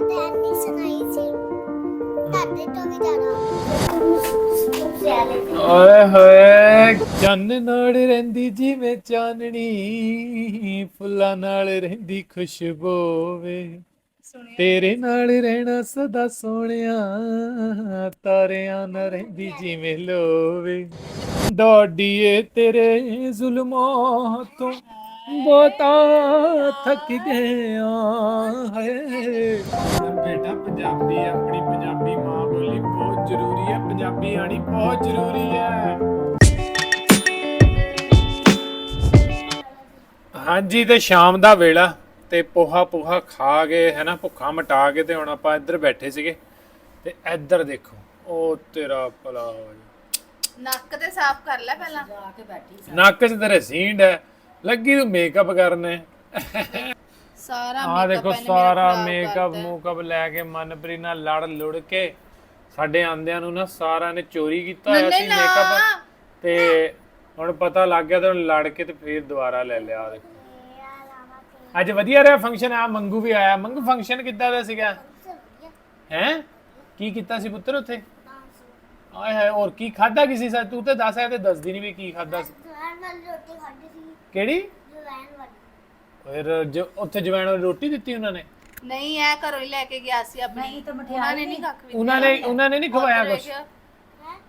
ਤੇ ਐਨੀ ਸੁਣਾਈ ਸੀ ਤੁਹਾਡੇ ਤੋਂ ਵੀ ਜ਼ਿਆਦਾ ਓਏ ਹੋਏ, ਚੰਨ ਨਾਲ ਰਹਿੰਦੀ ਜਿਵੇਂ ਚਾਨਣੀ, ਫੁੱਲਾਂ ਨਾਲ ਰਹਿੰਦੀ ਖੁਸ਼ਬੂ ਵੇ। ਤੇਰੇ ਨਾਲ ਰਹਿਣਾ ਸਦਾ ਸੋਹਣਿਆ, ਤਾਰਿਆਂ ਨਾਲ ਰਹਿੰਦੀ ਜਿਵੇਂ ਲੋਵੇ। ਡੋਡੀਏ ਤੇਰੇ ਜ਼ੁਲਮਾਂ ਤੋਂ ਬਹੁਤਾ ਥੱਕ ਗਿਆ ਹੈ। ਬੇਟਾ ਪੰਜਾਬੀ ਆਪਣੀ ਪੰਜਾਬੀ ਮਾਂ ਬੋਲੀ ਬਹੁਤ ਜ਼ਰੂਰੀ ਹੈ। ਪੰਜਾਬੀ ਆਣੀ ਬਹੁਤ ਜ਼ਰੂਰੀ ਹੈ। ਹਾਂਜੀ ਤੇ ਸ਼ਾਮ ਦਾ ਵੇਲਾ ਤੇ ਪੋਹਾ ਪੋਹਾ ਖਾ ਕੇ ਹੈ ਨਾ? ਭੁੱਖਾ ਮਟਾ ਕੇ ਤੇ ਹੁਣ ਆਪਾਂ ਇੱਧਰ ਬੈਠੇ ਸੀਗੇ। ਤੇ ਇੱਧਰ ਦੇਖੋ ਉਹ ਤੇਰਾ ਭਲਾ ਹੋ ਜਾਏ। ਨੱਕ ਤੇ ਸਾਫ਼ ਕਰ ਲੈ ਪਹਿਲਾਂ। ਨੱਕ 'ਚ ਤੇਰੇ ਸੀਂਡ ਹੈ। ਲੱਗੀ ਤੂੰ ਮੇਕਅਪ ਕਰਨੇ। ਸਾਰਾ ਆ makeup ਦੇਖੋ ਇਹਨੇ ਮੇਰਾ ਸਾਰਾ ਖਰਾਬ ਮੇਕਅਪ ਕਰਤਾ। ਮੂਕਅਪ ਲੈ ਕੇ ਮਨਪ੍ਰੀਤ ਨਾਲ ਲੜ ਲੁੜ ਕੇ ਸਾਡੇ ਆਂਦਿਆਂ ਨੂੰ ਨਾ ਸਾਰਾ ਨੇ ਚੋਰੀ ਕੀਤਾ ਹੋਇਆ ਸੀ। ਮੇਕਅਪ ਤੇ ਹੁਣ ਪਤਾ ਲੱਗ ਗਿਆ ਤੇ ਹੁਣ ਲੜ ਕੇ ਤੇ ਫੇਰ ਦੁਬਾਰਾ ਲੈ ਲਿਆ ਆਹ ਦੇਖੋ। ਅੱਜ ਵਧੀਆ ਰਿਹਾ ਫੰਕਸ਼ਨ ਆ ਮੰਗੂ ਵੀ ਆਇਆ। ਮੰਗੂ ਫੰਕਸ਼ਨ ਕਿੱਦਾਂ ਦਾ ਸੀਗਾ? ਹੈ? ਕੀ ਕੀਤਾ ਸੀ ਪੁੱਤਰ ਉੱਥੇ? ਆਏ ਹਾਏ ਹੋਰ ਕੀ ਖਾਦਾ ਕਿਸੇ ਸਾ? ਤੂੰ ਤੇ ਦੱਸ ਆਇਆ ਤੇ ਦੱਸਦੀ ਨਹੀਂ ਵੀ ਕੀ ਖਾਦਾ ਸੀ। ਜਵਾਨ ਵਾਲੀ ਰੋਟੀ ਖਾਧੀ ਸੀ। ਕਿਹੜੀ? ਜਵਾਨ ਵਾਲੀ। ਫਿਰ ਜੋ ਉੱਥੇ ਜਵੈਣ ਵਾਲੀ ਰੋਟੀ ਦਿੱਤੀ ਉਹਨਾਂ ਨੇ? ਨਹੀਂ ਐ ਘਰੋਂ ਹੀ ਲੈ ਕੇ ਗਿਆ ਸੀ ਆਪਣੀ। ਨਹੀਂ ਤਾਂ ਉਹਨਾਂ ਮਠਿਆਈ ਨੇ ਨਹੀਂ ਕੱਖ ਵੀ ਉਹਨਾਂ ਨੇ ਉਹਨਾਂ ਨੇ ਨਹੀਂ ਖਵਾਇਆ ਕੁਝ। ਹੈ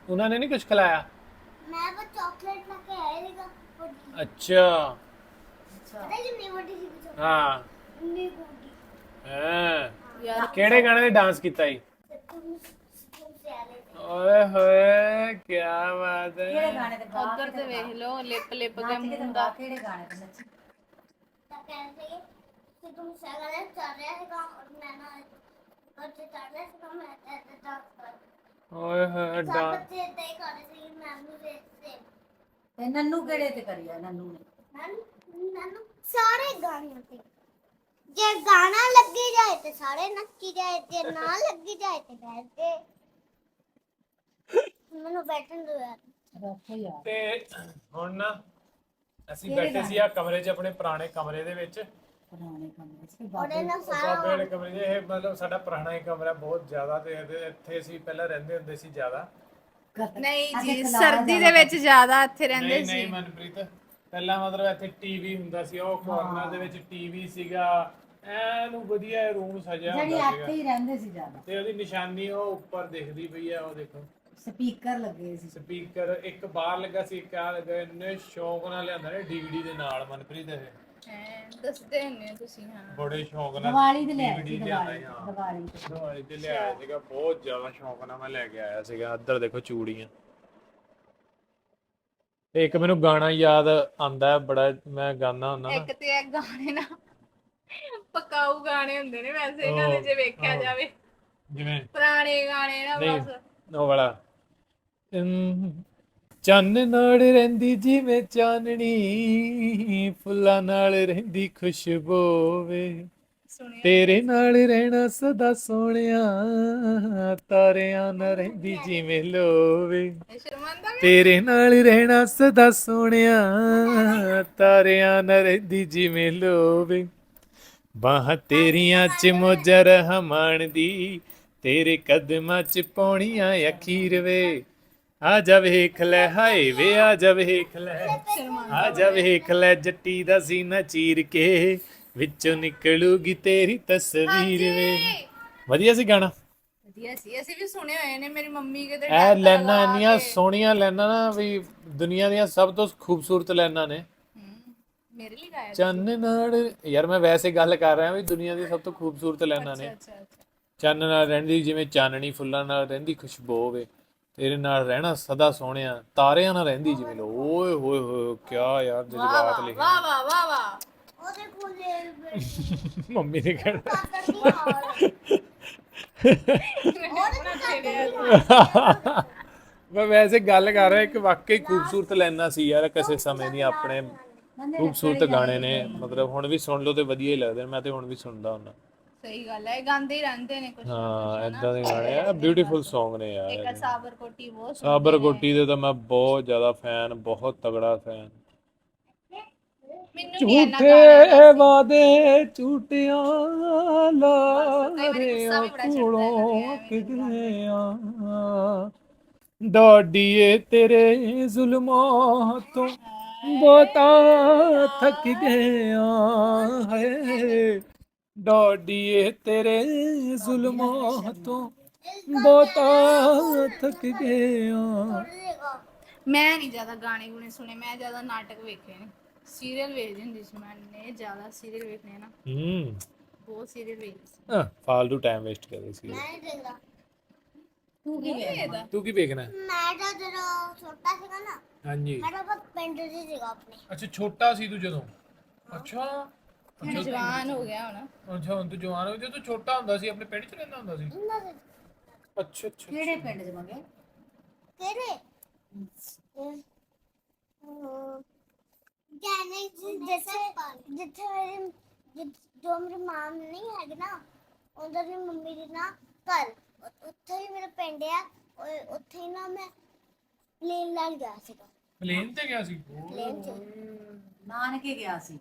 ਉਹਨਾਂ ਨੇ ਨਹੀਂ ਕੁਝ ਖਿਲਾਇਆ? ਮੈਂ ਬਸ ਚਾਕਲੇਟ ਲੈ ਕੇ ਆਇਆ ਸੀਗਾ ਵੱਡੀ। ਅੱਛਾ। ਪਤਾ ਕਿੰਨੀ ਵੱਡੀ ਸੀ ਉਹ ਹਾਂ। ਇੰਨੀ ਵੱਡੀ। ਹੈਂ। ਯਾਰ। ਕਿਹੜੇ ਗਾਣੇ ਤੇ ਡਾਂਸ ਕੀਤਾ ਤੇ ਤੁਮ ਸੇ ਓਏ ਹੋਏ ਕੀ ਬਾਤ ਕਿਹੜੇ ਹੈ ਗਾਣੇ ਤੇ ਗਾ ਉਧਰ ਤੇ ਵੇਖ ਲਓ ਲਿਪ ਲਿਪ ਕੇ ਨੱਚ ਕੇ ਤੇ ਗਾ ਕਿਹੜੇ ਗਾਣੇ ਤੇ ਨੱਚੀ? ਤਾਂ ਕਹਿੰਦੇ ਕਿ ਤੁਮ ਸਗਲੇ ਚੱਲ ਰਿਹਾ ਸੀਗਾ ਔਰ ਮੈਂ ਨਾ ਉੱਥੇ ਚੱਲ ਰਿਹਾ ਸੀਗਾ ਮੈਂ ਤੇ ਡਾਂਸ ਕਰ ਓਏ ਹੋਏ ਸਭ ਡਾਂਸ। ਬੱਚੇ ਹੀ ਕਰ ਰਹੇ ਸੀ ਮੈਨੂੰ ਦੇਖ ਕੇ ਤੇ ਨੰਨੂ ਕਿਹੜੇ ਤੇ ਕਰੀਆ ਨੰਨੂ ਨੇ? ਨਨ ਨਨ ਸਾਰੇ ਗਾਣਿਆਂ ਤੇ। ਜੇ ਗਾਣਾ ਲੱਗੀ ਜਾਏ ਤੇ ਸਾਰੇ ਨੱਚੀ ਜਾਏ ਜੇ ਨਾ ਲੱਗੀ ਜਾਏ ਤੇ ਬੈਠ ਕੇ ਮੈਨੂੰ ਬੈਠਣ ਦੋ ਯਾਰ। ਰੱਖੋ ਯਾਰ ਤੇ ਹੁਣ ਨਾ ਅਸੀਂ ਬੈਠੇ ਸੀ ਆ ਕਮਰੇ 'ਚ ਆਪਣੇ ਪੁਰਾਣੇ ਕਮਰੇ ਦੇ ਵਿੱਚ। ਪੁਰਾਣੇ ਕਮਰੇ ਚ। ਉਹਦੇ ਬਾਬੇ ਵਾਲੇ ਕਮਰੇ 'ਚ ਇਹ ਮਤਲਬ ਸਾਡਾ ਪੁਰਾਣਾ ਹੀ ਕਮਰਾ ਬਹੁਤ ਜ਼ਿਆਦਾ ਤੇ ਇਹਦੇ- ਇੱਥੇ ਅਸੀਂ ਪਹਿਲਾਂ ਰਹਿੰਦੇ ਹੁੰਦੇ ਸੀ ਜ਼ਿਆਦਾ। ਨਹੀਂ ਜੀ ਸਰਦੀ ਦੇ ਵਿੱਚ ਜ਼ਿਆਦਾ ਇੱਥੇ ਰਹਿੰਦੇ ਨਹੀਂ ਸੀ। ਨਹੀਂ ਮਨਪ੍ਰੀਤ ਪਹਿਲਾਂ ਮਤਲਬ ਇੱਥੇ ਟੀਵੀ ਹੁੰਦਾ ਸੀ ਉਹ ਕਾਰਨਰ ਦੇ ਵਿੱਚ ਟੀਵੀ ਸੀਗਾ। ਐਨ ਵਧੀਆ ਰੂਮ ਸਜਿਆ ਜਿਹੜੀ ਹੁੰਦਾ ਇੱਥੇ ਸੀਗਾ ਹੀ ਰਹਿੰਦੇ ਸੀ ਜ਼ਿਆਦਾ। ਤੇ ਉਹਦੀ ਨਿਸ਼ਾਨੀ ਉਹ ਉੱਪਰ ਦਿਖਦੀ ਪਈ ਆ ਉਹ ਦੇਖੋ। ਸਪੀਕਰ ਲੱਗੇ ਸੀ। ਸਪੀਕਰ ਇੱਕ ਬਾਹਰ ਲੱਗਾ ਸੀ ਇੱਕ ਆ ਲੱਗਾ ਇੰਨੇ ਸ਼ੌਂਕ ਨਾਲ ਲਿਆਂਦਾ ਨੇ ਡੀਵੀਡੀ ਦੇ ਨਾਲ ਮਨਪ੍ਰੀਤ ਇਹ। ਹੈਂ, ਦੱਸਦੇ ਹੁੰਦੇ ਤੁਸੀਂ ਹਾਂ। ਬੜੇ ਸ਼ੌਂਕ ਨਾਲ ਦੀਵਾਲੀ ਤੇ ਲਿਆਏ ਸੀ DVD ਲਿਆਂਦਾ ਦੀਵਾਲੀ ਸੀ, ਹਾਂ। ਦੀਵਾਲੀ ਤੇ। ਦਿਵਾਲੀ ਤੇ ਲਿਆਇਆ ਸੀਗਾ ਬਹੁਤ ਜ਼ਿਆਦਾ ਸ਼ੌਂਕ ਨਾਲ ਮੈਂ ਲੈ ਕੇ ਆਇਆ ਸੀਗਾ ਇੱਧਰ ਦੇਖੋ ਚੂੜੀਆਂ। ਤੇ ਇੱਕ ਮੈਨੂੰ ਗਾਣਾ ਯਾਦ ਆਂਦਾ ਬੜਾ ਮੈਂ ਗਾਣਾ ਹੁੰਦਾ ਨਾ। ਇੱਕ ਤੇ ਇਹ ਗਾਣੇ ਨਾ ਪਕਾਊ ਗਾਣੇ ਹੁੰਦੇ ਨੇ ਵੈਸੇ ਉਹ, ਗਾਣੇ ਜੇ ਵੇਖਿਆ। ਜਾਵੇ। ਜਿਵੇਂ? ਪੁਰਾਣੇ ਗਾਣੇ ਨਾ ਨਹੀਂ। ਬਸ। ਉਹ ਵਾਲਾ। ਚੰਨ ਨਾਲ ਰਹਿੰਦੀ ਜਿਵੇਂ ਚਾਨਣੀ ਫੁੱਲਾਂ ਨਾਲ ਰਹਿੰਦੀ ਖੁਸ਼ਬੂ ਵੇ। ਤੇਰੇ ਨਾਲ ਰਹਿਣਾ ਸਦਾ ਸੋਹਣਿਆ ਤਾਰਿਆਂ ਨਾਲ ਰਹਿੰਦੀ ਜਿਵੇਂ ਲੋਵੇ। ਤੇਰੇ ਨਾਲ ਰਹਿਣਾ ਸਦਾ ਸੋਹਣਿਆ ਤਾਰਿਆਂ ਨਾਲ ਰਹਿੰਦੀ ਜਿਵੇਂ ਲੋਵੇ। ਬਾਹ ਤੇਰੀਆਂ ਚ ਮੋਜਰ ਹਮਾਣ ਦੀ ਤੇਰੇ ਕਦਮਾਂ ਚ ਪੌਣੀਆਂ ਅਖੀਰ ਵੇ। ਆ ਜਾ ਵੇਖ ਲੈ ਹਾਏ ਵੇ ਆ ਜਾ ਵੇਖ ਲੈ। ਆ ਜਾ ਵੇਖ ਲੈ ਜੱਟੀ ਦਾ ਸੀਨਾ ਚੀਰ ਕੇ ਵਿੱਚੋਂ ਨਿਕਲੂਗੀ ਤੇਰੀ ਤਸਵੀਰ ਵੇ। ਵਧੀਆ ਸੀ ਗਾਣਾ? ਵਧੀਆ ਸੀ ਅਸੀਂ ਵੀ ਸੁਣੇ ਹੋਏ ਨੇ ਮੇਰੀ ਮੰਮੀ ਕਿਤੇ ਇਹ ਲੈਣਾ ਇੰਨੀਆਂ ਸੋਹਣੀਆਂ ਲੈਣਾ ਨਾ ਵੀ ਦੁਨੀਆ ਦੀਆਂ ਸਭ ਤੋਂ ਖੂਬਸੂਰਤ ਲੈਣਾ ਨੇ। ਮੇਰੇ ਲਈ ਗਾਇਆ ਚੰਨ ਨਾਲ ਯਾਰ ਮੈਂ ਵੈਸੇ ਗੱਲ ਕਰ ਰਿਹਾ ਵੀ ਦੁਨੀਆ ਦੀ ਸਭ ਤੋਂ ਖੂਬਸੂਰਤ ਲੈਣਾ ਨੇ। ਚੰਨ ਨਾਲ ਰਹਿੰਦੀ ਜਿਵੇਂ ਚਾਨਣੀ ਫੁੱਲਾਂ ਨਾਲ ਰਹਿੰਦੀ ਖੁਸ਼ਬੂ ਹੋਵੇ। ਤੇਰੇ ਨਾਲ ਰਹਿਣਾ ਸਦਾ ਸੋਹਣਿਆ ਤਾਰਿਆਂ ਨਾਲ ਰਹਿੰਦੀ ਜਿਵੇਂ ਲੋ। ਓਏ ਹੋਏ ਹੋਏ ਕਿਆ ਯਾਰ ਜਜ਼ਬਾਤ ਲਿਖੇ। ਵਾਹ ਵਾਹ ਵਾਹ ਵਾਹ। ਉਹਦੇ ਕੋਲ ਮੰਮੀ ਨੇ ਕਹਿਣਾ ਮੈਂ ਵੈਸੇ ਗੱਲ ਕਰ ਰਿਹਾ ਕਿ ਵਾਕਈ ਖੂਬਸੂਰਤ ਲੈਣਾ ਸੀ ਯਾਰ ਕਿਸੇ ਸਮੇਂ ਦੀ ਆਪਣੇ ਖੂਬਸੂਰਤ ਗਾਣੇ ਨੇ ਮਤਲਬ ਹੁਣ ਵੀ ਸੁਣ ਲਓ ਤੇ ਵਧੀਆ ਹੀ ਲੱਗਦੇ ਨੇ ਮੈਂ ਤੇ ਹੁਣ ਵੀ ਸੁਣਦਾ ਹੁੰਦਾ। ਸਹੀ ਗੱਲ ਹੈ ਇਹ ਗਾਉਂਦੇ ਹੀ ਰਹਿੰਦੇ ਨੇ ਕੁਝ ਹਾਂ ਇਦਾਂ ਦੇ ਗਾਣੇ ਆ। ਬਿਊਟੀਫੁਲ Song ਨੇ ਯਾਰ ਇੱਕ ਸਾਬਰ ਕੋਟੀ ਬਹੁਤ ਸੁਣਦੇ ਸਾਬਰ ਨੇ। ਕੋਟੀ ਦੇ ਤਾਂ ਮੈਂ ਬਹੁਤ ਜ਼ਿਆਦਾ ਫੈਨ ਬਹੁਤ ਤਗੜਾ ਫੈਨ। ਮੈਨੂੰ ਵੀ ਝੂਠੇ ਵਾਦੇ ਝੂਠਿਆਂ ਲਾ ਵਾਰੀ ਗੁੱਸਾ ਵੀ ਬੜਾ ਚੜਦਾ ਕੋਲੋਂ ਕਿਤੇ ਆ ਡਾਡੀਏ ਤੇਰੇ ਜ਼ੁਲਮਾਂ ਤੋਂ ਬਹੁਤਾ ਥੱਕ ਗਿਆ। ਹੈ ਡਾਡੀਏ ਤੇਰੇ ਜ਼ੁਲਮਾਂ ਤੋਂ ਬਹੁਤਾ ਥੱਕ ਗਿਆ। ਮੈਂ ਨਹੀਂ ਜ਼ਿਆਦਾ ਗਾਣੇ ਗੁਣੇ ਸੁਣੇ ਮੈਂ ਜ਼ਿਆਦਾ ਨਾਟਕ ਵੇਖੇ ਨੇ। ਸੀਰੀਅਲ ਵੇਖਦੀ ਹੁੰਦੀ ਸੀ ਮੈਂ ਨੇ ਜ਼ਿਆਦਾ ਸੀਰੀਅਲ ਵੇਖਣੇ ਨਾ। ਹੂੰ। ਬਹੁਤ ਸੀਰੀਅਲ ਵੇਖਦੀ ਸੀ। ਆਹ, ਫਾਲਤੂ ਟਾਈਮ ਵੇਸਟ ਕਰਦੇ ਸੀ। ਮੈਂ ਨਹੀਂ ਦੇਖਦਾ। ਤੂੰ ਕੀ ਵੇਖਦਾ? ਤੂੰ ਕੀ ਵੇਖਣਾ? ਮੈਂ ਤਾਂ ਜਦੋਂ ਛੋਟਾ ਸੀਗਾ ਨਾ ਹਾਂਜੀ। ਮੈਂ ਤਾਂ ਬਸ ਪਿੰਡ 'ਚ ਹੀ ਸੀਗਾ ਆਪਣੇ। ਅੱਛਾ ਛੋਟਾ ਸੀ ਤੂੰ ਜਦੋਂ? ਅੱਛਾ। ਹੁਣ ਜਵਾਨ ਹੋ ਗਿਆ ਹੁਣ। ਅੱਛਾ ਹੁਣ ਤੂੰ ਜਵਾਨ ਹੋ ਗਿਆ ਜਦੋਂ ਤੂੰ ਛੋਟਾ ਹੁੰਦਾ ਸੀ ਆਪਣੇ ਪਿੰਡ ਚ ਰਹਿੰਦਾ ਹੁੰਦਾ ਸੀ। ਇਹਨਾਂ ਦੇ ਅੱਛਾ ਅੱਛਾ ਕਿਹੜੇ ਪਿੰਡ 'ਚ ਮੰਗੇ? ਕਿਹੜੇ? ਜਾਨੇ ਜਿੱਥੇ ਜਿੱਥੇ ਮੇਰੀ ਜਿ- ਜੋ ਮੇਰੀ ਮਾਂ ਨਹੀਂ ਹੈਗੀ ਨਾ ਉਧਰ ਦੀ ਮੰਮੀ ਦੀ ਨਾ ਘਰ। ਉ- ਉੱਥੇ ਹੀ ਮੇਰਾ ਪਿੰਡ ਆ ਉਹ- ਉੱਥੇ ਹੀ ਨਾ ਮੈਂ ਪਲੇਨ ਲੈਣ ਗਿਆ ਸੀਗਾ। ਪਲੇਨ ਤੇ ਗਿਆ ਸੀ? ਪਲੇਨ 'ਚ। ਨਾਨਕੇ ਗਿਆ ਸੀ।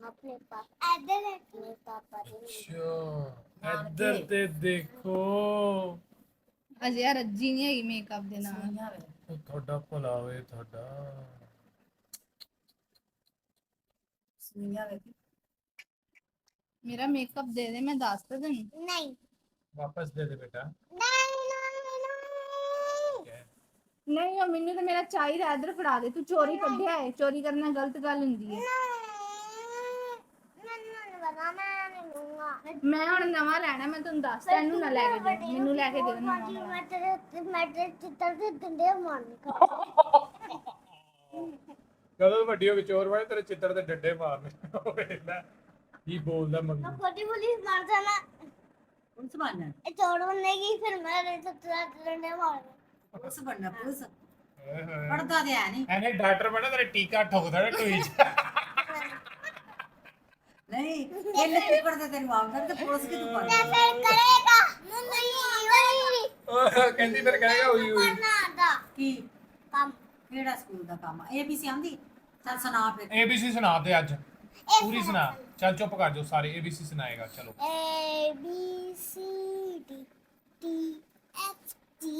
ਆਪਣੇ ਪਾਪਾ ਐਦਰ ਆਪਣੇ ਪਾਪਾ ਦੇ ਅੱਛਾ ਇੱਧਰ ਤੇ ਦੇਖੋ। ਅਜੇ ਯਾਰ ਰੱਜੀ ਨਹੀਂ ਹੈਗੀ ਮੇਕਅਪ ਦੇ ਨਾਲ। ਉਹ ਤੁਹਾਡਾ ਭਲਾ ਹੋਏ ਤੁਹਾਡਾ। ਸੁਣੀਆਂ ਵੇ ਮੇਰਾ ਮੇਕਅਪ ਦੇ ਦੇ ਮੈਂ ਦੱਸ ਤਾ ਤੈਨੂੰ ਨਹੀਂ। ਵਾਪਸ ਦੇ ਦੇ ਬੇਟਾ। ਨਹੀਂ ਨਹੀਂ ਨਹੀਂ। ਨਹੀਂ ਉਹ ਮੈਨੂੰ ਤਾਂ ਮੇਰਾ ਚਾਹੀਦਾ ਇਧਰ ਫੜਾ ਦੇ। ਤੂੰ ਚੋਰੀ ਕੱਢਿਆ ਹੈ ਚੋਰੀ ਕਰਨਾ ਗਲਤ ਗੱਲ ਹੁੰਦੀ ਹੈ ਮੈਨੂੰ ਬਣਾ ਮੈਂ ਨਹੀਂ ਦੂੰਗਾ ਮੈਂ ਹੁਣ ਨਵਾਂ ਲੈਣਾ ਮੈਂ ਤੁਹਾਨੂੰ ਦੱਸ ਤਾ ਇਹਨੂੰ ਨਾ ਲੈ ਕੇ ਦੇ ਮੈਨੂੰ ਲੈ ਕੇ ਦੇ ਨਵਾਂ। ਮੈਂ ਤੇਰੇ ਮੈਂ ਤੇਰੇ ਚਿੱਤਰ ਦੇ ਡੰਡੇ ਮਾਰਨੇ ਕਦੋਂ ਵੱਡੀ ਹੋ ਕੇ ਚੋਰ ਵਾਲੇ ਤੇਰੇ ਚਿੱਤਰ ਤੇ ਡੱਡੇ ਮਾਰਨੇ। ਕੀ ਬੋਲਦਾ ਮੰਗੂ ਕੋਟੀ ਪੁਲਿਸ ਮਾਰ ਜਾਣਾ ਪੁਲਿਸ ਬਣਨਾ। ਇਹ ਚੋਰ ਬਣੇਗੀ ਫਿਰ ਮੈਂ ਤੇਰੇ ਚਿੱਤਰ ਦੇ ਡੰਡੇ ਮਾਰਨੇ। ਪੁਲਿਸ ਬਣਨਾ ਪੁਲਿਸ। ਪੜਦਾ ਤੇ ਹੈ ਨਹੀਂ ਐਨੇ ਡਾਕਟਰ ਬਣਾ ਤੇਰੇ ਟੀਕਾ ਠੋਕਦਾ ਨਾ ਟੋਈ ਚ ਨਹੀਂ ਇਹ ਲੱਤੀ ਪੜਦਾ ਤੈਨੂੰ ਆਉਂਦਾ ਤੇ ਪੁਲਿਸ ਕਿ ਤੂੰ ਪੜਦਾ ਫਿਰ ਕਰੇਗਾ। ਮੰਮੀ ਵਈ ਉਹ ਕਹਿੰਦੀ ਫਿਰ ਕਹੇਗਾ ਹੋਈ ਹੋਈ। ਕਰਨਾ ਦਾ ਕੀ? ਕੰਮ। ਕਿਹੜਾ ਸਕੂਲ ਦਾ ਕੰਮ ਏ ਬੀ ਸੀ ਆਂਦੀ ਚੱਲ ਸੁਣਾ ਫਿਰ। ABC ਸੁਣਾ ਦੇ ਅੱਜ। ਪੂਰੀ ਸੁਣਾ। ਚੱਲ ਚੁੱਪ ਕਰ ਜਾਓ ਸਾਰੇ ABC ਸੁਣਾਏਗਾ ਚਲੋ। A B C D D F G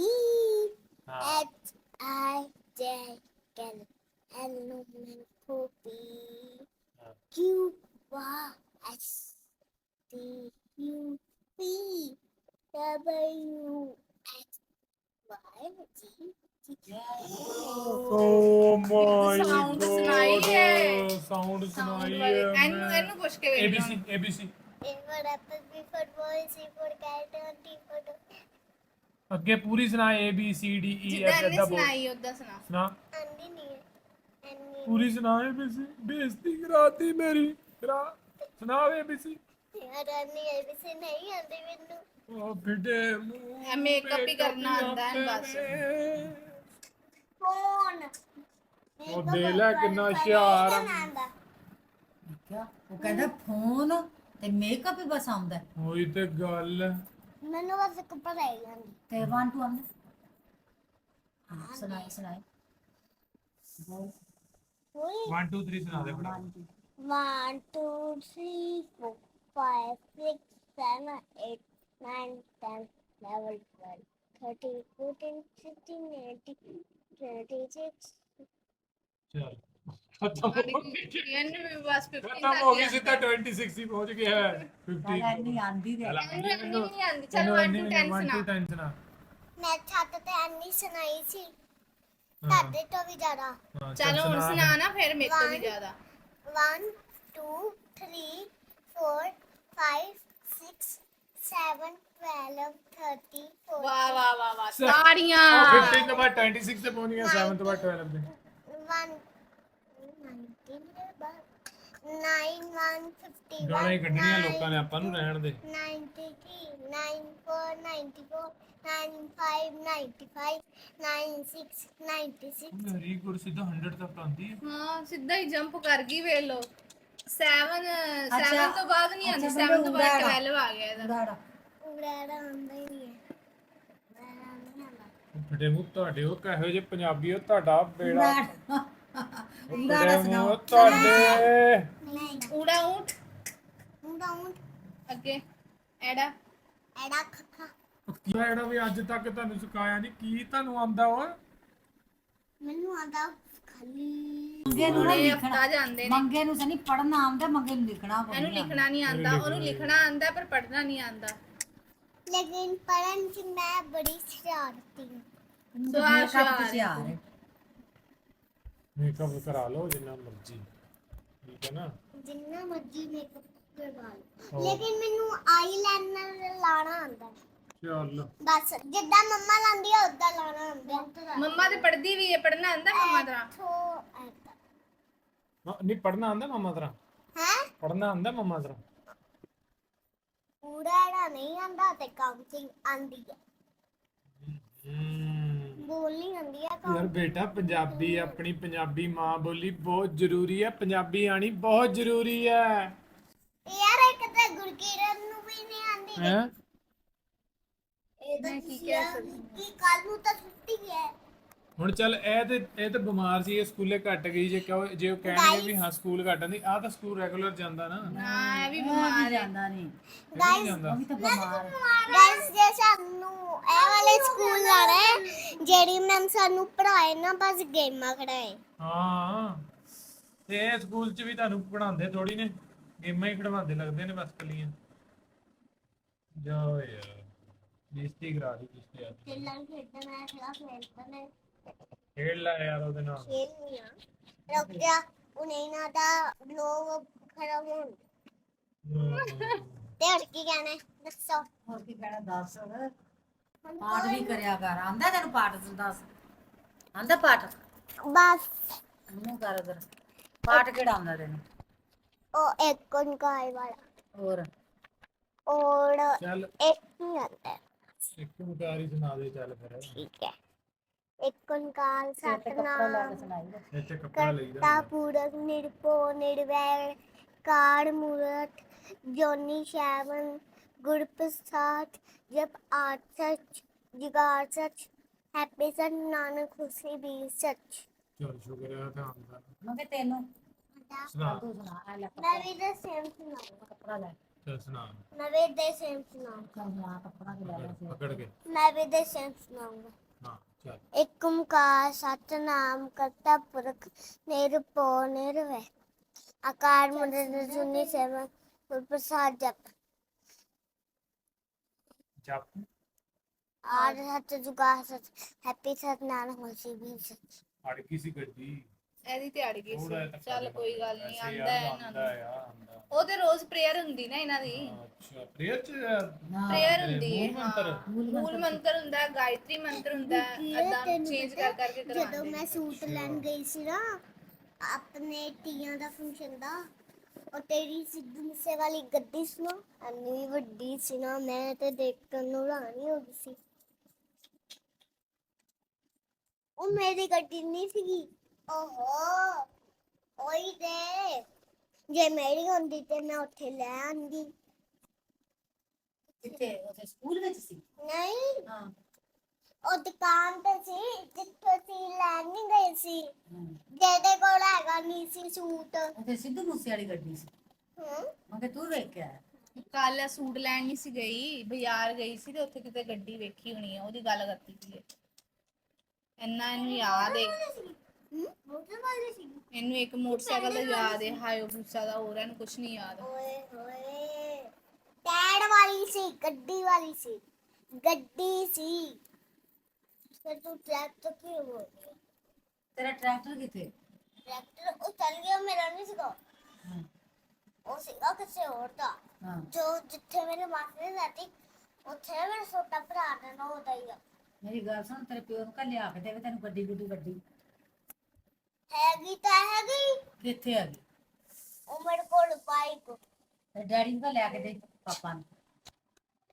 ਹਾਂ। H I J K L M N O P। Q Y S T U V W X Y Z O my Sound ਸੁਣਾਈ ਹੈ। ਸਾਊਂਡ Sound ਸੁਣਾਈ ਵਾਲੇ ਹੈ ਇਹਨੂੰ ਇਹਨੂੰ ਪੁੱਛ ਕੇ ਵੇਖ ABC ABC A for apple, B for boy, C for cat, and D for dog. ਅੱਗੇ ਪੂਰੀ ਸੁਣਾ A B C D E ਜਿੱਦਾਂ F ਇਹਨੇ ਦਾ ਬੋਲ ਸੁਣਾਈ ਉਦਾਂ ਸੁਣਾ ਪੂਰੀ ਸੁਣਾ ABC ਬੇਇੱਜ਼ਤੀ ਕਰਾਤੀ ਮੇਰੀ ਕਰਾ ਸੁਣਾ ABC ਯਾਰ ਐਨੀ ਐਬੀਸੀ ਨਹੀਂ ਆਂਦੀ ਮੈਨੂੰ। ਉਹ ਫਿੱਟੇ ਮੂੰਹ ਇਹ makeup ਹੀ ਕਰਨਾ ਆਉਂਦਾ ਹੈ ਬਸ। ਫੋਨ ਉਹ ਦੇ ਲੈ ਕਿੰਨਾ ਹੁਸ਼ਿਆਰ ਆ। ਕਿਆ ਉਹ ਕਹਿੰਦਾ ਫੋਨ ਤੇ ਮੇਕਅਪ ਹੀ ਬਸ ਆਉਂਦਾ ਹੋਈ ਤੇ ਗੱਲ। ਮੈਨੂੰ ਬਸ ਇੱਕ ਪਤਾ ਹੀ ਜਾਂਦੀ ਤੇ 1 2 ਆਉਂਦਾ। ਹਾਂ, ਸੁਣਾਈ ਸੁਣਾਈ ਹੋਈ 1 2 3 ਸੁਣਾ ਦੇ ਬੜਾ 1 2 3 4 5 6 7 8 9 10 11 12 13 14 15 18 26 ਚਲ ਖਤਮ ਹੋ ਗਈ ਇਹਨੂੰ ਵੀ ਬਸ 15 ਖਤਮ ਹੋ ਗਈ ਸਿੱਧਾ 26 ਹੀ ਪਹੁੰਚ ਗਿਆ ਹੈ 50 ਤਾਂ ਨਹੀਂ ਆਂਦੀ ਦੇ ਚੱਲ ਇਹਨੂੰ ਇੰਨੀ ਵੀ ਨਹੀਂ ਆਉਂਦੀ ਚੱਲ 1 to 10 1 ਸੁਣਾ 2 10 ਸੁਣਾ ਮੈਂ ਛੱਤ ਤੇ ਐਨੀ ਸੁਣਾਈ ਸੀ ਹਾਂ, ਤੁਹਾਡੇ ਤੋਂ ਵੀ ਜ਼ਿਆਦਾ ਹਾਂ, ਚੱਲ ਹੁਣ ਸੁਣਾ ਨਾ ਫਿਰ ਮੇਰੇ ਤੋਂ ਵੀ One. ਜ਼ਿਆਦਾ 1 2 3 4 5 6 7 12 13 14 ਵਾਹ ਵਾਹ ਵਾਹ ਵਾਹ ਸਰ, ਤਾੜੀਆਂ ਉਹ 15 ਤੋਂ ਬਾਅਦ 26 ਤੇ ਪਹੁੰਚ ਗਿਆ 7 ਤੋਂ ਬਾਅਦ 12 ਤੇ one nineteen nine one fifty ਗਾਲਾਂ ਹੀ ਕੱਢਣੀਆਂ ਲੋਕਾਂ ਨੇ ਆਪਾਂ ਨੂੰ ਰਹਿਣ ਦੇ ninety three nine four ninety four nine five ninety ਸਿੱਧਾ 100 ਤੱਕ ਆਂਦੀ ਹੈ ਹਾਂ ਸਿੱਧਾ ਹੀ ਜੰਪ ਕਰ ਗਈ ਵੇਖ ਲੋ 7 7 ਤੋਂ ਬਾਅਦ ਨਹੀਂ ਆਉਂਦੀ 7 ਤੋਂ ਬਾਅਦ 12 ਆ ਗਿਆ ਇਹਦਾ ਉਡਾੜਾ ਉੜਾੜਾ ਆਉਂਦਾ ਹੀ ਨਹੀਂ ਹੈ ਫਟੇ ਮੂੰਹ ਤੁਹਾਡੇ ਉਹ ਕਹੋ ਜੇ ਪੰਜਾਬੀ ਉਹ ਤੁਹਾਡਾ ਬੇੜਾ ਮੂੰਹ ਸੁਣਾਓ ਤੁਹਾਡੇ। ਨਹੀਂ ਊੜਾ ਊਂਟ ਉਂਦਾ ਉਂਦ ਅੱਗੇ। ਐੜਾ। ਐਡਾ ਖੱਖਾ। ਕੀ ਜਿਹੜਾ ਵੀ ਅੱਜ ਤੱਕ ਤੁਹਾਨੂੰ ਸਿਖਾਇਆ ਨਹੀਂ ਕੀ ਤੁਹਾਨੂੰ ਆਂਦਾ ਓਏ ਮੈਨੂੰ ਆਂਦਾ ਖਾਲੀ। ਮੰਗੇ ਨੂੰ ਨਾ ਇਹ ਲਿਖਣਾ। ਹਫਤਾ ਜਾਂਦੇ ਨੇ। ਮੰਗੇ ਨੂੰ ਸਨੀ ਪੜਨਾ ਆਉਂਦਾ ਮੰਗੇ ਨੂੰ ਲਿਖਣਾ ਇਹਨੂੰ ਨਹੀਂ ਲਿਖਣਾ ਨਹੀਂ ਆਂਦਾ ਉਹਨੂੰ ਲਿਖਣਾ। ਆਂਦਾ ਪਰ ਪੜ੍ਹਨਾ ਨਹੀਂ ਆਂਦਾ ਲੇਕਿਨ ਪੜਨ ਚ ਮੈਂ ਬੜੀ ਸ਼ਰਾਰਤੀ ਹਾਂ। ਸੋ ਆ ਮੇਕਅਪ ਸ਼ਿਆਰ ਤੇ ਸ਼ਿਆਰ ਹੈ ਮੇਕਅਪ ਕਰਾ ਲਓ ਜਿੰਨਾ ਮਰਜ਼ੀ। ਠੀਕ ਹੈ ਨਾ? ਜਿੰਨਾ ਮਰਜ਼ੀ ਮੇਕਅਪ ਕਰਵਾ ਲਓ। ਲੇਕਿਨ ਮੈਨੂੰ ਆਈਲਾਈਨਰ ਲਾਣਾ ਆਂਦਾ ਚੱਲ। ਬਸ ਜਿੱਦਾਂ ਮੰਮਾ ਲਾਉਂਦੀ ਆ ਉਦਾਂ ਲਾਣਾ ਆਂਦਾ ਮੰਮਾ ਤੇ ਪੜ੍ਹਦੀ ਵੀ ਹੈ ਪੜ੍ਹਨਾ ਆਂਦਾ ਮੰਮਾ ਤੇਰਾ ਥੋ ਐਦਾਂ ਮ- ਨਹੀਂ ਪੜਨਾ ਆਂਦਾ ਮਮਾ ਤੇਰਾ ਹੈ? ਪੜਨਾ ਆਂਦਾ ਮਮਾ ਤੇਰਾ ਪੂਰਾ ਐੜਾ ਨਹੀਂ ਆਂਦਾ ਤੇ ਕਾਊਂਟਿੰਗ ਆਂਦੀ ਹੈ। ਬੋਲਣੀ ਆਂਦੀ ਆ ਯਾਰ ਬੇਟਾ ਪੰਜਾਬੀ ਆਪਣੀ ਪੰਜਾਬੀ ਮਾਂ ਬੋਲੀ ਬਹੁਤ ਜ਼ਰੂਰੀ ਹੈ। ਪੰਜਾਬੀ ਆਣੀ ਬਹੁਤ ਜ਼ਰੂਰੀ ਹੈ। ਯਾਰ ਇੱਕ ਤਾਂ ਗੁਰਕੀਰਤ ਨੂੰ ਵੀ ਨਹੀਂ ਆਂਦੀ ਹੈ? ਇਹ ਤਾਂ ਕੀ ਕਹਿ ਕਿ ਕੱਲ ਨੂੰ ਤਾਂ ਛੁੱਟੀ ਹੈ। ਹੁਣ ਚੱਲ ਇਹ ਤੇ ਇਹ ਤੇ ਬਿਮਾਰ ਸੀ ਇਹ ਸਕੂਲੇ ਘਟ ਗਈ ਜੇ ਕਹੋ ਜੇ ਉਹ ਕਹਿਣਗੇ ਵੀ ਹਾਂ ਸਕੂਲ ਘਟ ਆਂਦੀ ਆ ਤਾਂ ਸਕੂਲ ਰੈਗੂਲਰ ਜਾਂਦਾ ਨਾ। ਨਾ ਇਹ ਵੀ ਉਹ ਬਿਮਾਰ ਵੀ ਹੈ। ਜਾਂਦਾ ਨਹੀਂ। ਇਹ ਨਹੀਂ ਜਾਂਦਾ। ਉਹ ਵੀ ਤਾਂ ਬਿਮਾਰ ਹੈ। ਗਾਇਸ ਜੇ ਸਾਨੂੰ ਇਹ ਵਾਲੇ ਸਕੂਲ ਲਾਣਾ ਹੈ ਜਿਹੜੀ ਮੈਮ ਸਾਨੂੰ ਪੜਾਏ ਨਾ ਬਸ ਗੇਮਾਂ ਖੜਾਏ ਹਾਂ। ਤੇ ਇਹ ਸਕੂਲ 'ਚ ਵੀ ਤੁਹਾਨੂੰ ਪੜਾਉਂਦੇ ਥੋੜੀ ਨੇ ਗੇਮਾਂ ਹੀ ਖੜਵਾਉਂਦੇ ਲੱਗਦੇ ਨੇ ਬਸ ਕਲੀਆਂ ਜਾਓ ਯਾਰ ਬੇਇੱਜ਼ਤੀ ਕਰਾ ਦੀ ਕਿਸ ਤੇ ਅੱਜ ਖੇਡਣਾ ਹੈ ਖੇਡਣਾ ਹੈ ਖੇਡ ਲੈ ਯਾਰ ਉਹਦੇ ਨਾਲ। ਖੇਲਨੀ ਆ ਰੁਕ ਜਾ ਉਹਨੇ ਇਹਨਾਂ ਦਾ ਲੋਗ ਖੜਾ ਹੋਣ। ਤੇ ਹੋਰ ਕੀ ਕਹਿਣਾ ਹੈ? ਦੱਸੋ। ਹੋਰ ਕੀ ਕਹਿਣਾ ਦੱਸ। ਪਾਠ ਵੀ ਕਰਿਆ ਕਰ। ਆਂਦਾ ਤੈਨੂੰ ਪਾਠ ਦੱਸ। ਆਂਦਾ ਪਾਠ? ਬਸ। ਮੂੰਹ ਕਰ ਉਧਰ। ਪਾਠ ਕਿਹੜਾ ਆਉਂਦਾ ਤੈਨੂੰ? ਉਹ ਇੱਕ ਓੰਕਾਰ ਵਾਲਾ। ਹੋਰ? ਔਰ ਚੱਲ। ਇੱਕ ਹੀ ਆਂਦਾ ਹੈ। ਇੱਕ ਮੁਕਾਰੀ ਸੁਣਾ ਦੇ ਚੱਲ ਫਿਰ। ਠੀਕ ਹੈ। ਇੱਕ ਓੰਕਾਰ ਕੱਪੜਾ ਸਤਨਾਮ ਸੁਣਾਈ ਦੇ। ਇੱਥੇ ਕੱਪੜਾ ਲਈਦਾ ਕਰਤਾ ਪੂਰਕ ਨਿਰਭਉ ਨਿਰਵੈਰ ਕਾਰ ਮੂਰਤ ਜੋਨੀ ਸ਼ੈਵਨ ਗੁਰ ਪ੍ਰਸਾਦ ਜਪ ਆਠ ਸੱਚ ਜਗਾਰ ਸੱਚ ਹੈਪੀ ਸੱਚ ਨਾਨਕ ਖੁਸ਼ੀ ਵੀ ਸੱਚ। ਚਲ ਸ਼ੁਕਰ ਹੈ ਧਿਆਨ ਦਾ ਮੰਗੇ ਤੈਨੂੰ ਸੁਣਾ। ਤੂੰ ਸੁਣਾ ਆ ਲੈ ਮੈਂ ਵੀ ਦੇ ਸੇਮ ਸੁਣਾਉਂਗਾ ਕੱਪੜਾ ਲੈ। ਚੱਲ ਸੁਣਾ। ਮੈਂ ਵੀ ਦੇ ਸੇਮ ਸੁਣਾਉਂਗਾ ਸੁਣਾ। ਕੱਪੜਾ ਵੀ ਲੈ ਲੈ। ਸਿਰ ਪਕੜ ਕੇ। ਮੈਂ ਵੀ ਦੇ ਸੇਮ ਸੁਣਾਉਂਗਾ। ਹਾਂ। ਚੱਲ ਇੱਕ ਓੰਕਾਰ ਸਤਨਾਮ ਕਰਤਾ ਪੁਰਖ ਨਿਰਭਉ ਨਿਰਵੈਰ ਆਕਾਰ ਮੁਰਤ ਜੁਨੀ ਸੇਵਨ ਗੁਰ ਪ੍ਰਸਾਦ ਜਪ। ਜਪ। ਆਰ ਸੱਚ ਜੁਗਾ ਸੱਚ ਹੈਪੀ ਨਾਨਕ ਖੁਸ਼ੀ ਵੀ ਸੱਚ ਅੜ ਗਈ ਸੀ ਗੱਡੀ। ਇਹਦੀ ਤੇ ਅੜ ਗਈ ਸੀ। ਚੱਲ ਕੋਈ ਗੱਲ ਨਹੀਂ ਵੈਸੇ ਆਂਦਾ ਯਾਰ ਇਹਨਾਂ ਨੂੰ। ਆ ਆਂਦਾ। ਉਹ ਤੇ ਰੋਜ਼ ਪ੍ਰੇਅਰ ਹੁੰਦੀ ਨਾ ਇਹਨਾਂ ਦੀ। ਅੱਛਾ ਪ੍ਰੇਅਰ ਚ ਨਾ ਪ੍ਰੇਅਰ ਹੁੰਦੀ ਹੈ ਮੂਲ ਮੰਤਰ? ਹਾਂ। ਮੂਲ ਮੰਤਰ ਹੁੰਦਾ ਹੈ ਗਾਇਤਰੀ ਮੰਤਰ ਹੁੰਦਾ ਹੈ ਅਦਾਂ ਚੇਂਜ ਕਰ ਕਰਕੇ ਜਦੋਂ ਕਰਵਾਉਂਦੇ ਮੈਂ ਸੂਟ ਲੈਣ ਗਈ ਸੀ ਨਾ ਆਪਣੇ ਤੀਆਂ ਦਾ ਫੰਕਸ਼ਨ ਦਾ ਉਹ ਤੇਰੀ ਸਿੱਧੂ ਮੂਸੇ ਵਾਲੀ ਗੱਡੀ ਸੀ ਨਾ ਇੰਨੀ ਵੱਡੀ ਸੀ ਨਾ ਮੈਂ ਤੇ ਦੇਖ ਕੇ ਨੂਰਾਨੀ ਹੋ ਗਈ ਸੀ। ਉਹ ਮੇਰੀ ਗੱਡੀ ਨਹੀਂ ਸੀਗੀ। ਓਹੋ ਉਹੀ ਤੇ। ਜੇ ਮੇਰੀ ਹੁੰਦੀ ਤੇ ਮੈਂ ਉੱਥੇ ਲੈ ਆਂਦੀ ਜਿੱਥੇ ਉੱਥੇ ਸਕੂਲ ਵਿੱਚ ਸੀ? ਨਹੀਂ। ਹਾਂ। ਉਹ ਦੁਕਾਨ ਤੇ ਸੀ ਜਿੱਥੋਂ ਸੀ ਲੈਣ ਨਹੀਂ ਗਏ ਸੀ। ਹਮ। ਜਿਹਦੇ ਕੋਲ ਹੈਗਾ ਨਹੀਂ ਸੀ ਸੂਟ। ਉੱਥੇ ਸਿੱਧੂ ਮੂਸੇ ਵਾਲੀ ਗੱਡੀ ਸੀ। ਹੂੰ। ਮੰਗੇ ਤੂੰ ਵੇਖ ਕੇ ਆਇਆ। ਕੱਲ ਸੂਟ ਲੈਣ ਨਹੀਂ ਸੀ ਗਈ ਬਾਜ਼ਾਰ ਗਈ ਸੀ ਤੇ ਉੱਥੇ ਕਿਤੇ ਗੱਡੀ ਵੇਖੀ ਹੋਣੀ ਆ ਉਹਦੀ ਗੱਲ ਕਰਦੀ ਸੀ। ਇੰਨਾ ਇਹਨੂੰ ਯਾਦ ਹੂੰ ਮੋਟਰ ਵਾਲੀ ਸੀ ਇਹਨੂੰ ਇੱਕ ਮੋਟਰਸਾਈਕਲ ਦਾ ਯਾਦ ਹੈ ਹਾਇਓਬੂਸਾ ਦਾ ਹੋਰ ਇਹਨੂੰ ਕੁਝ ਨਹੀਂ ਯਾਦ। ਓਏ ਹੋਏ। ਟੈੜ ਵਾਲੀ ਸੀ ਗੱਡੀ ਵਾਲੀ ਸੀ। ਗੱਡੀ ਸੀ। ਫਿਰ ਤੂੰ ਟਰੈਕਟਰ ਕਿਉਂ ਬੋਲ ਰਹੀ ਹੈ? ਤੇਰਾ ਟਰੈਕਟਰ ਕਿੱਥੇ? ਟਰੈਕਟਰ ਉਹ ਚੱਲ ਗਿਆ ਮੇਰਾ ਨਹੀਂ ਸੀਗਾ। ਹਾਂ। ਉਹ ਸੀਗਾ ਕਿਸੇ ਹੋਰ ਦਾ। ਹਾਂ। ਜੋ ਜਿੱਥੇ ਮੇਰੇ ਮਾਸੀ ਰਹਿਤੀ ਉੱਥੇ ਮੇਰਾ ਛੋਟਾ ਭਰਾ ਦਾ ਨਾ ਉਹਦਾ ਹੀ ਆ। ਮੇਰੀ ਗੱਲ ਸੁਣ ਤੇਰੇ ਪਿਓ ਨੂੰ ਕੱਲ ਲਿਆ ਕੇ ਦੇਵੇ ਤੈਨੂੰ ਗੱਡੀ ਗੁੱਡੀ ਗੱਡੀ ਹੈਗੀ ਤਾਂ ਹੈਗੀ। ਕਿੱਥੇ ਆ ਗਈ ਉਹ ਮੇਰੇ ਕੋਲ ਬਾਈਕ। ਤੇ ਡੈਡੀ ਨੂੰ ਤਾਂ ਲਿਆ ਕੇ ਦੇ ਪਾਪਾ ਨੂੰ।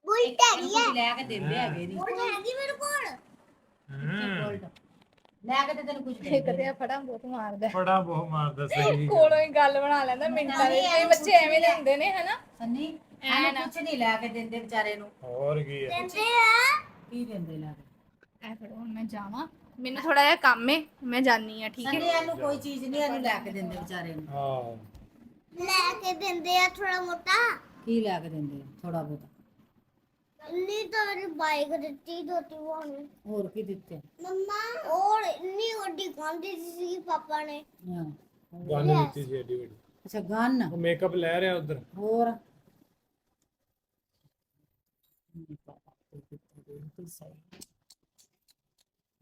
ਬੁਲਟ ਹੈਗੀ ਹੈ ਕੁਝ ਲੈ ਕੇ ਦਿੰਦੇ ਹੈਗੇ ਨਹੀਂ ਬੁਲਟ ਹੈਗੀ ਮੇਰੇ ਕੋਲ। ਹੂੰ। ਲੈ ਕੇ ਤੇ ਤੈਨੂੰ ਕੁਝ ਇੱਕ ਤੇ ਆ ਫੜਾ ਬਹੁਤ ਮਾਰਦਾ। ਬੜਾ ਬਹੁਤ ਮਾਰਦਾ ਸਹੀ ਕੋਲੋਂ ਹੀ ਗੱਲ ਬਣਾ ਲੈਂਦਾ ਮਿੰਟਾਂ ਦੇ ਕਈ ਬੱਚੇ ਐਵੇਂ ਦੇ ਹੁੰਦੇ ਨੇ ਹਨਾ? ਸੰਨੀ ਨਾ। ਕੁਝ ਨਹੀਂ ਲੈ ਕੇ ਦਿੰਦੇ ਵਿਚਾਰੇ ਨੂੰ। ਹੋਰ ਕੀ ਹੈ ਕਹਿੰਦੇ ਆ। ਕੀ ਦਿੰਦੇ ਲੈ ਕੇ? ਐ ਫੜੋ ਹੁਣ ਮੈਂ ਜਾਵਾਂ। ਮੈਨੂੰ ਥੋੜਾ ਜਿਹਾ ਕੰਮ ਹੈ ਮੈਂ ਜਾਨੀ ਆ ਠੀਕ ਸੰਨੀ ਹੈ ਇਹਨੂੰ ਕੋਈ ਚੀਜ਼ ਨਹੀਂ ਇਹਨੂੰ ਲੈ ਕੇ ਦਿੰਦੇ ਵਿਚਾਰੇ ਨੂੰ। ਹਾਂ। ਲੈ ਕੇ ਦਿੰਦੇ ਆ ਥੋੜਾ ਮੋਟਾ। ਕੀ ਲੈ ਕੇ ਦਿੰਦੇ ਥੋੜਾ ਬਹੁਤਾ? ਇੰਨੀ ਤਾਂ ਮੇਰੀ ਬਾਈਕ ਦਿੱਤੀ ਦੋਤੀ ਵਾਣੀ ਹੋਰ ਕੀ ਦਿੱਤੇ? ਮੰਮਾ ਔਰ ਇੰਨੀ ਵੱਡੀ ਗਾਂਧੀ ਸੀ ਪਾਪਾ ਨੇ। ਹਾਂ। ਗਨ ਦਿੱਤੀ ਸੀ ਏਡੀ ਵੱਡੀ। ਅੱਛਾ ਗਨ ਉਹ ਮੇਕਅਪ ਲੈ ਰਿਹਾ ਉਧਰ। ਹੋਰ?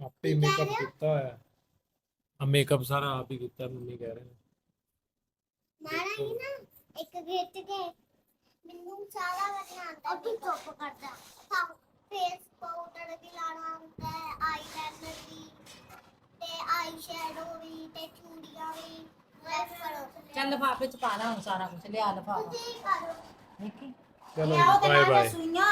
ਆਪੇ ਮੇਕਅਪ ਕੀਤਾ ਹੋਇਆ। ਆ ਮੇਕਅਪ ਸਾਰਾ ਆਪ ਹੀ ਕੀਤਾ ਮੰਮੀ ਕਹਿ ਰਹੇ ਨੇ। ਮਾਰਾਂਗੀ ਨਾ ਇੱਕ ਗੇਟ ਕੇ ਮੈਨੂੰ ਸਾਰਾ ਕਰਨਾ ਆਉਂਦਾ ਤੂੰ ਚੁੱਪ ਕਰ ਜਾ ਹਾਂ ਫੇਸ ਪਾਊਡਰ ਵੀ ਲਾਣਾ ਹੁੰਦਾ ਹੈ ਆਈਲਾਈਨਰ ਵੀ ਤੇ ਆਈ ਸ਼ੈਡੋ ਵੀ ਤੇ ਚੂੜੀਆਂ ਵੀ ਚੱਲ ਲਿਫਾਫੇ ਚ ਪਾ ਲਾ ਹੁਣ ਸਾਰਾ ਕੁਝ ਲਿਆ ਲਿਫਾਫਾ। ਤੁਸੀਂ ਕਰੋ। ਦੇਖੀ ਚਲੋ ਬਾਏ ਬਾਏ ਸੂਈਆਂ